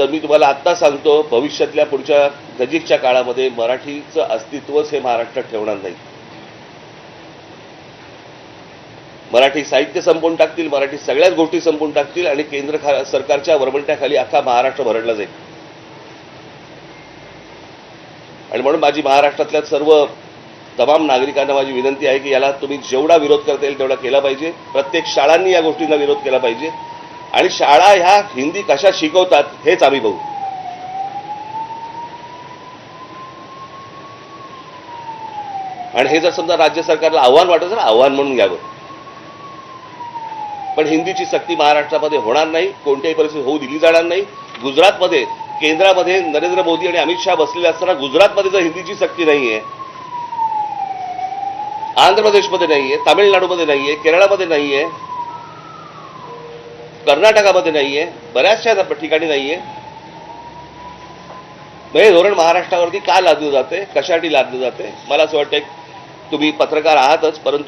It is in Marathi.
तर मी तुम्हाला आत्ता सांगतो भविष्यातल्या पुढच्या नजीकच्या काळामध्ये मराठीचं अस्तित्वच हे महाराष्ट्रात ठेवणार नाही. मराठी साहित्य संपवून टाकतील मराठी सगळ्याच गोष्टी संपवून टाकतील आणि केंद्र खा सरकारच्या वरवंट्याखाली अख्खा महाराष्ट्र भरडला जाईल. आणि म्हणून माझी महाराष्ट्रातल्या सर्व तमाम नागरिकांना माझी विनंती आहे की याला तुम्ही जेवढा विरोध करता येईल तेवढा केला पाहिजे. प्रत्येक शाळांनी या गोष्टींना विरोध केला पाहिजे. आणि शाळा ह्या हिंदी कशा शिकवतात हेच आम्ही बघू. आणि हे जर समजा राज्य सरकारला आव्हान वाटत असेल आव्हान म्हणून घ्यावं. पण हिंदीची सक्ती महाराष्ट्रामध्ये होणार नाही कोणत्याही परिस्थितीत होऊ दिली जाणार नाही. गुजरातमध्ये केंद्रामध्ये नरेंद्र मोदी आणि अमित शहा बसलेले असताना गुजरातमध्ये जर हिंदीची सक्ती नाहीये आंध्र प्रदेशमध्ये नाहीये तामिळनाडूमध्ये नाहीये केरळामध्ये नाहीये कर्नाटकामध्ये नाहीये बऱ्याचशा ठिकाणी नाहीये. म्हणजे हे धोरण महाराष्ट्रावरती का लादलं जाते कशासाठी लादलं जाते मला असं वाटतं तुम्ही पत्रकार आहातच परंतु